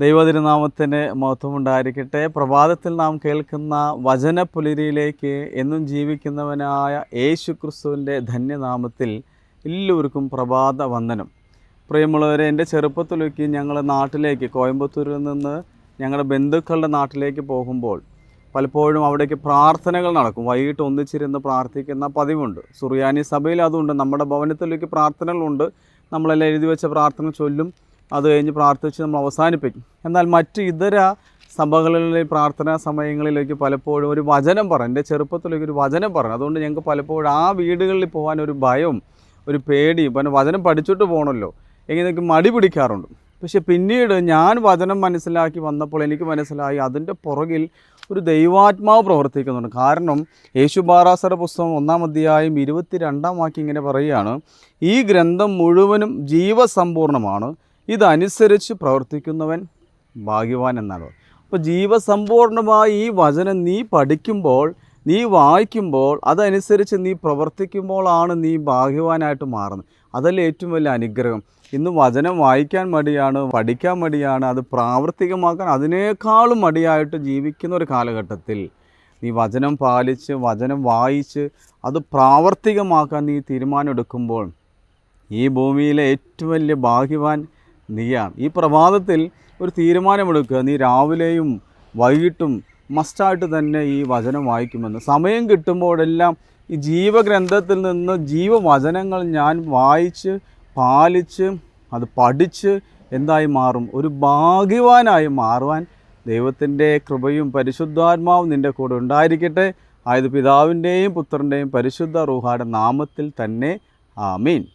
ദൈവതിരുനാമത്തിന് മഹത്വമുണ്ടായിരിക്കട്ടെ. പ്രഭാതത്തിൽ നാം കേൾക്കുന്ന വചനപ്പുലരിയിലേക്ക് എന്നും ജീവിക്കുന്നവനായ യേശു ക്രിസ്തുവിന്റെ ധന്യനാമത്തിൽ എല്ലാവർക്കും പ്രഭാത വന്ദനം പ്രിയമുള്ളവരെ എന്റെ ചെറുപ്പത്തിലൊക്കെ ഞങ്ങൾ നാട്ടിലേക്ക് കോയമ്പത്തൂരിൽ നിന്ന് ഞങ്ങളുടെ ബന്ധുക്കളുടെ നാട്ടിലേക്ക് പോകുമ്പോൾ പലപ്പോഴും അവിടേക്ക് പ്രാർത്ഥനകൾ നടക്കും. വൈകിട്ട് ഒന്നിച്ചിരുന്ന് പ്രാർത്ഥിക്കുന്ന പതിവുണ്ട്. സുറിയാനി സഭയിൽ അതുണ്ട്. നമ്മുടെ ഭവനത്തിലേക്ക് പ്രാർത്ഥനകളുണ്ട്. നമ്മളെല്ലാം എഴുതി വെച്ച പ്രാർത്ഥന ചൊല്ലും. അത് കഴിഞ്ഞ് പ്രാർത്ഥിച്ച് നമ്മൾ അവസാനിപ്പിക്കും. എന്നാൽ മറ്റ് ഇതര സഭകളിലെ പ്രാർത്ഥനാ സമയങ്ങളിലേക്ക് പലപ്പോഴും ഒരു വചനം പറ എന്റെ ചെറുപ്പത്തിലേക്ക് ഒരു വചനം പറഞ്ഞു അതുകൊണ്ട് ഞങ്ങൾക്ക് പലപ്പോഴും ആ വീടുകളിൽ പോകാൻ ഒരു ഭയവും ഒരു പേടി പിന്നെ വചനം പഠിച്ചിട്ട് പോകണമല്ലോ എങ്ങനെ മടി പിടിക്കാറുണ്ട്. പക്ഷെ പിന്നീട് ഞാൻ വചനം മനസ്സിലാക്കി വന്നപ്പോൾ എനിക്ക് മനസ്സിലായി അതിന്റെ പുറകിൽ ഒരു ദൈവാത്മാവ് പ്രവർത്തിക്കുന്നുണ്ട്. കാരണം യേശു ബാറാസറ പുസ്തകം ഒന്നാം അധ്യായം ഇരുപത്തി രണ്ടാം വാക്യം ഇങ്ങനെ പറയുകയാണ് ഈ ഗ്രന്ഥം മുഴുവനും ജീവസമ്പൂർണമാണ് ഇതനുസരിച്ച് പ്രവർത്തിക്കുന്നവൻ ഭാഗ്യവാൻ എന്നാണ്. അപ്പോൾ ജീവസമ്പൂർണമായി ഈ വചനം നീ പഠിക്കുമ്പോൾ നീ വായിക്കുമ്പോൾ അതനുസരിച്ച് നീ പ്രവർത്തിക്കുമ്പോഴാണ് നീ ഭാഗ്യവാനായിട്ട് മാറുന്നത്. അതല്ലേ ഏറ്റവും വലിയ അനുഗ്രഹം. ഇന്ന് വചനം വായിക്കാൻ മടിയാണ് പഠിക്കാൻ മടിയാണ് അത് പ്രാവർത്തികമാക്കാൻ അതിനേക്കാളും മടിയായിട്ട് ജീവിക്കുന്ന ഒരു കാലഘട്ടത്തിൽ നീ വചനം പാലിച്ച് വചനം വായിച്ച് അത് പ്രാവർത്തികമാക്കാൻ നീ തീരുമാനമെടുക്കുമ്പോൾ ഈ ഭൂമിയിലെ ഏറ്റവും വലിയ ഭാഗ്യവാൻ നീയാണ്. ഈ പ്രഭാതത്തിൽ ഒരു തീരുമാനമെടുക്കുക. നീ രാവിലെയും വൈകിട്ടും മസ്റ്റായിട്ട് തന്നെ ഈ വചനം വായിക്കുമെന്ന്. സമയം കിട്ടുമ്പോഴെല്ലാം ഈ ജീവഗ്രന്ഥത്തിൽ നിന്ന് ജീവവചനങ്ങൾ ഞാൻ വായിച്ച് പാലിച്ച് അത് പഠിച്ച് എന്തായി മാറും? ഒരു ഭാഗ്യവാനായി മാറുവാൻ ദൈവത്തിന്റെ കൃപയും പരിശുദ്ധാത്മാവും നിന്റെ കൂടെ ഉണ്ടായിരിക്കട്ടെ. ആയത് പിതാവിന്റെയും പുത്രന്റെയും പരിശുദ്ധ റൂഹാടെ നാമത്തിൽ തന്നെ ആമീൻ.